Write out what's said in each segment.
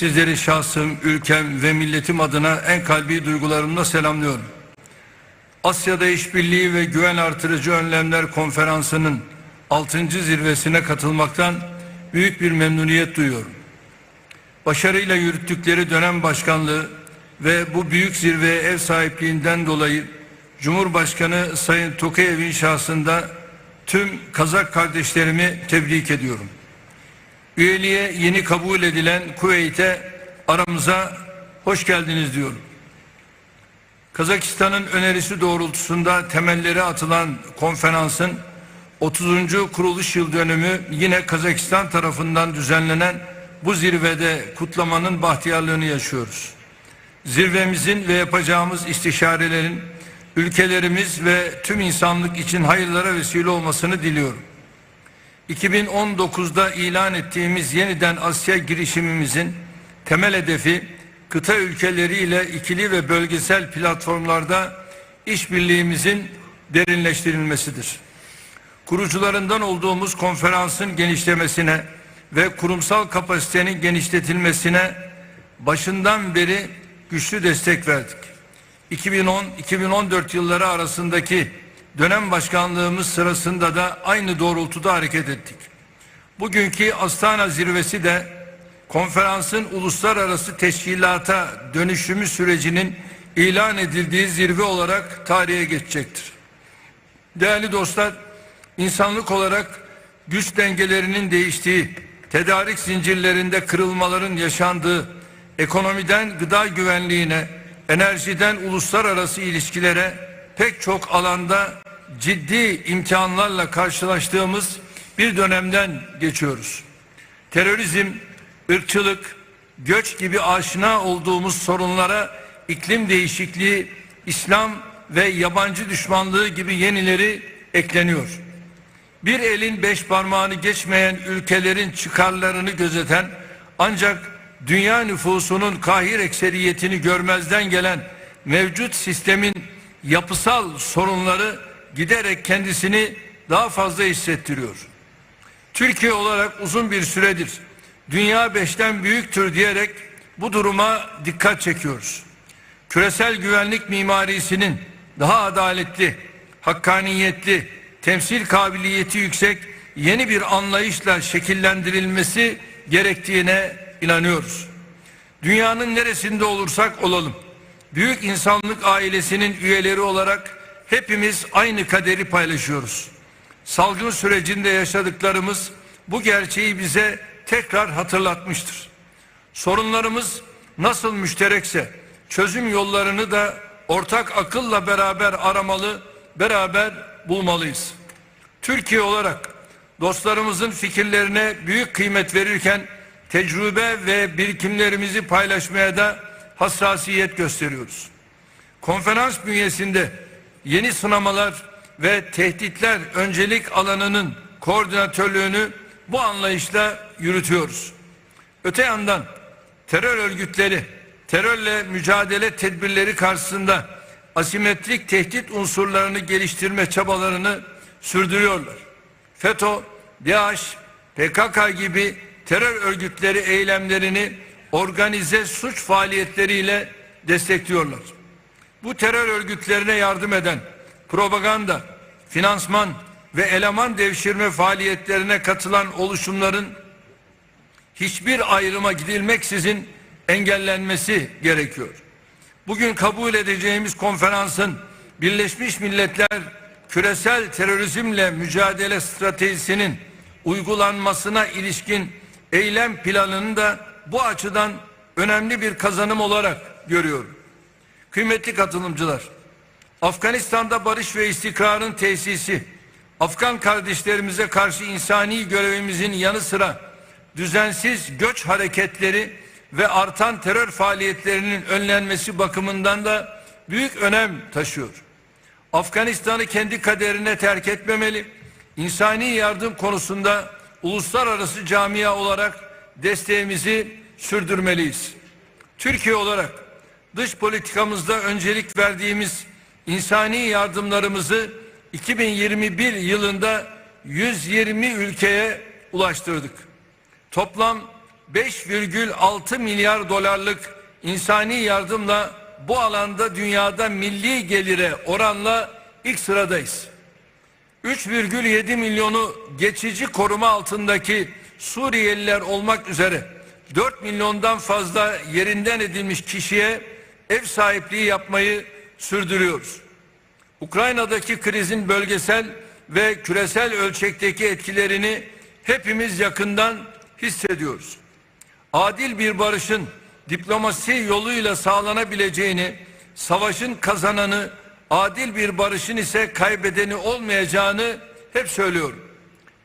Sizleri şahsım, ülkem ve milletim adına en kalbi duygularımla selamlıyorum. Asya'da İşbirliği ve Güven Artırıcı Önlemler Konferansı'nın 6. zirvesine katılmaktan büyük bir memnuniyet duyuyorum. Başarıyla yürüttükleri dönem başkanlığı ve bu büyük zirveye ev sahipliğinden dolayı Cumhurbaşkanı Sayın Tokayev'in şahsında tüm Kazak kardeşlerimi tebrik ediyorum. Üyeliğe yeni kabul edilen Kuveyt'e aramıza hoş geldiniz diyorum. Kazakistan'ın önerisi doğrultusunda temelleri atılan konferansın 30. kuruluş yıl dönümü yine Kazakistan tarafından düzenlenen bu zirvede kutlamanın bahtiyarlığını yaşıyoruz. Zirvemizin ve yapacağımız istişarelerin ülkelerimiz ve tüm insanlık için hayırlara vesile olmasını diliyorum. 2019'da ilan ettiğimiz yeniden Asya girişimimizin temel hedefi kıta ülkeleriyle ikili ve bölgesel platformlarda işbirliğimizin derinleştirilmesidir. Kurucularından olduğumuz konferansın genişlemesine ve kurumsal kapasitenin genişletilmesine başından beri güçlü destek verdik. 2010-2014 yılları arasındaki dönem başkanlığımız sırasında da aynı doğrultuda hareket ettik. Bugünkü Astana zirvesi de konferansın uluslararası teşkilata dönüşümü sürecinin ilan edildiği zirve olarak tarihe geçecektir. Değerli dostlar, insanlık olarak güç dengelerinin değiştiği, tedarik zincirlerinde kırılmaların yaşandığı, ekonomiden gıda güvenliğine, enerjiden uluslararası ilişkilere pek çok alanda ciddi imtihanlarla karşılaştığımız bir dönemden geçiyoruz. Terörizm, ırkçılık, göç gibi aşina olduğumuz sorunlara iklim değişikliği, İslam ve yabancı düşmanlığı gibi yenileri ekleniyor. Bir elin beş parmağını geçmeyen ülkelerin çıkarlarını gözeten ancak dünya nüfusunun kahir ekseriyetini görmezden gelen mevcut sistemin yapısal sorunları giderek kendisini daha fazla hissettiriyor. Türkiye olarak uzun bir süredir dünya beşten büyüktür diyerek bu duruma dikkat çekiyoruz. Küresel güvenlik mimarisinin daha adaletli, hakkaniyetli, temsil kabiliyeti yüksek yeni bir anlayışla şekillendirilmesi gerektiğine inanıyoruz. Dünyanın neresinde olursak olalım, büyük insanlık ailesinin üyeleri olarak hepimiz aynı kaderi paylaşıyoruz. Salgın sürecinde yaşadıklarımız bu gerçeği bize tekrar hatırlatmıştır. Sorunlarımız nasıl müşterekse çözüm yollarını da ortak akılla beraber aramalı, beraber bulmalıyız. Türkiye olarak dostlarımızın fikirlerine büyük kıymet verirken tecrübe ve birikimlerimizi paylaşmaya da hassasiyet gösteriyoruz. Konferans bünyesinde yeni sınamalar ve tehditler öncelik alanının koordinatörlüğünü bu anlayışla yürütüyoruz. Öte yandan terör örgütleri terörle mücadele tedbirleri karşısında asimetrik tehdit unsurlarını geliştirme çabalarını sürdürüyorlar. FETÖ, DAEŞ, PKK gibi terör örgütleri eylemlerini organize suç faaliyetleriyle destekliyorlar. Bu terör örgütlerine yardım eden propaganda, finansman ve eleman devşirme faaliyetlerine katılan oluşumların hiçbir ayrıma gidilmeksizin engellenmesi gerekiyor. Bugün kabul edeceğimiz konferansın Birleşmiş Milletler küresel terörizmle mücadele stratejisinin uygulanmasına ilişkin eylem planını da bu açıdan önemli bir kazanım olarak görüyorum. Kıymetli katılımcılar, Afganistan'da barış ve istikrarın tesisi, Afgan kardeşlerimize karşı insani görevimizin yanı sıra düzensiz göç hareketleri ve artan terör faaliyetlerinin önlenmesi bakımından da büyük önem taşıyor. Afganistan'ı kendi kaderine terk etmemeli, insani yardım konusunda uluslararası camia olarak desteğimizi sürdürmeliyiz. Türkiye olarak dış politikamızda öncelik verdiğimiz insani yardımlarımızı 2021 yılında 120 ülkeye ulaştırdık. Toplam 5,6 milyar dolarlık insani yardımla bu alanda dünyada milli gelire oranla ilk sıradayız. 3,7 milyonu geçici koruma altındaki Suriyeliler olmak üzere 4 milyondan fazla yerinden edilmiş kişiye ev sahipliği yapmayı sürdürüyoruz. Ukrayna'daki krizin bölgesel ve küresel ölçekteki etkilerini hepimiz yakından hissediyoruz. Adil bir barışın diplomasi yoluyla sağlanabileceğini, savaşın kazananı, adil bir barışın ise kaybedeni olmayacağını hep söylüyorum.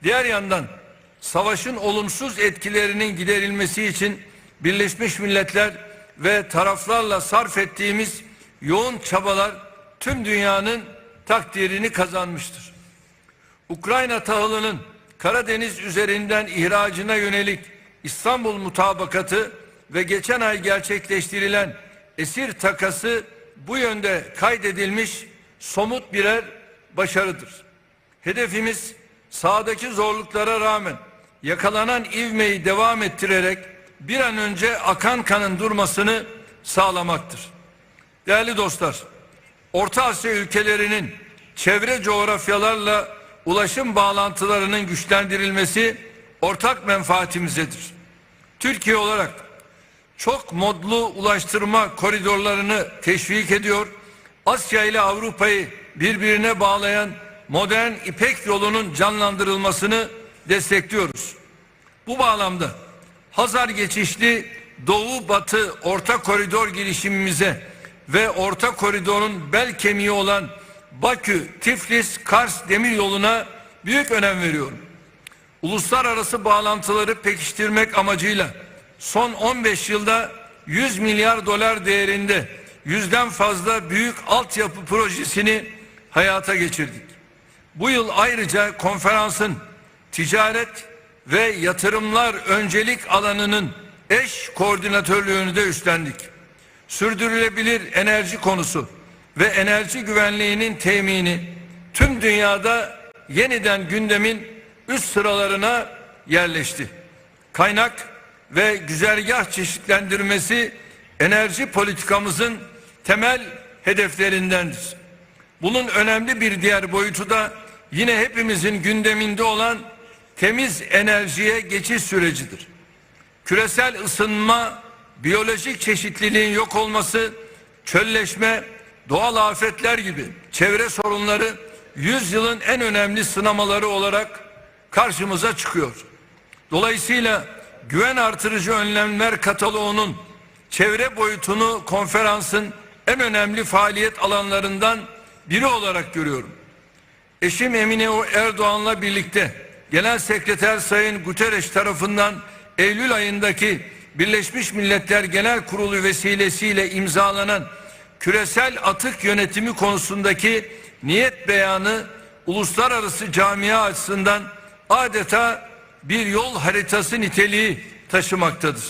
Diğer yandan savaşın olumsuz etkilerinin giderilmesi için Birleşmiş Milletler ve taraflarla sarf ettiğimiz yoğun çabalar tüm dünyanın takdirini kazanmıştır. Ukrayna tahılının Karadeniz üzerinden ihracına yönelik İstanbul mutabakatı ve geçen ay gerçekleştirilen esir takası bu yönde kaydedilmiş somut birer başarıdır. Hedefimiz sahadaki zorluklara rağmen yakalanan ivmeyi devam ettirerek bir an önce akan kanın durmasını sağlamaktır. Değerli dostlar, Orta Asya ülkelerinin çevre coğrafyalarla ulaşım bağlantılarının güçlendirilmesi ortak menfaatimizedir. Türkiye olarak çok modlu ulaştırma koridorlarını teşvik ediyor. Asya ile Avrupa'yı birbirine bağlayan modern İpek yolunun canlandırılmasını destekliyoruz. Bu bağlamda Hazar geçişli Doğu Batı Orta Koridor girişimimize ve Orta Koridor'un bel kemiği olan Bakü, Tiflis, Kars demir yoluna büyük önem veriyorum. Uluslararası bağlantıları pekiştirmek amacıyla son 15 yılda 100 milyar dolar değerinde yüzden fazla büyük altyapı projesini hayata geçirdik. Bu yıl ayrıca konferansın ticaret ve yatırımlar öncelik alanının eş koordinatörlüğünü de üstlendik. Sürdürülebilir enerji konusu ve enerji güvenliğinin temini tüm dünyada yeniden gündemin üst sıralarına yerleşti. Kaynak ve güzergah çeşitlendirmesi enerji politikamızın temel hedeflerindendir. Bunun önemli bir diğer boyutu da yine hepimizin gündeminde olan temiz enerjiye geçiş sürecidir. Küresel ısınma, biyolojik çeşitliliğin yok olması, çölleşme, doğal afetler gibi çevre sorunları yüzyılın en önemli sınamaları olarak karşımıza çıkıyor. Dolayısıyla güven artırıcı önlemler kataloğunun çevre boyutunu konferansın en önemli faaliyet alanlarından biri olarak görüyorum. Eşim Emine Erdoğan'la birlikte Genel Sekreter Sayın Guterres tarafından Eylül ayındaki Birleşmiş Milletler Genel Kurulu vesilesiyle imzalanan küresel atık yönetimi konusundaki niyet beyanı uluslararası camia açısından adeta bir yol haritası niteliği taşımaktadır.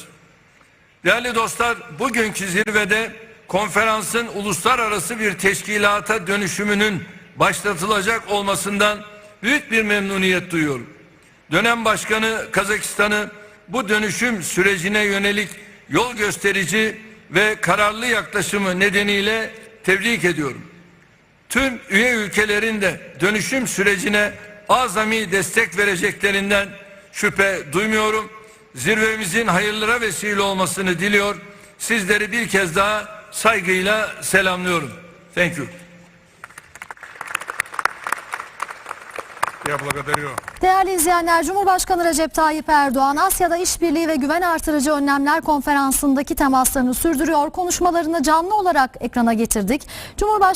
Değerli dostlar, bugünkü zirvede konferansın uluslararası bir teşkilata dönüşümünün başlatılacak olmasından büyük bir memnuniyet duyuyorum. Dönem Başkanı Kazakistan'ı bu dönüşüm sürecine yönelik yol gösterici ve kararlı yaklaşımı nedeniyle tebrik ediyorum. Tüm üye ülkelerin de dönüşüm sürecine azami destek vereceklerinden şüphe duymuyorum. Zirvemizin hayırlara vesile olmasını diliyor. Sizleri bir kez daha saygıyla selamlıyorum. Thank you. Я благодарю. Değerli izleyenler, Cumhurbaşkanı Recep Tayyip Erdoğan Asya'da işbirliği ve güven artırıcı önlemler konferansındaki temaslarını sürdürüyor. Konuşmalarını canlı olarak ekrana getirdik. Cumhurbaşkanı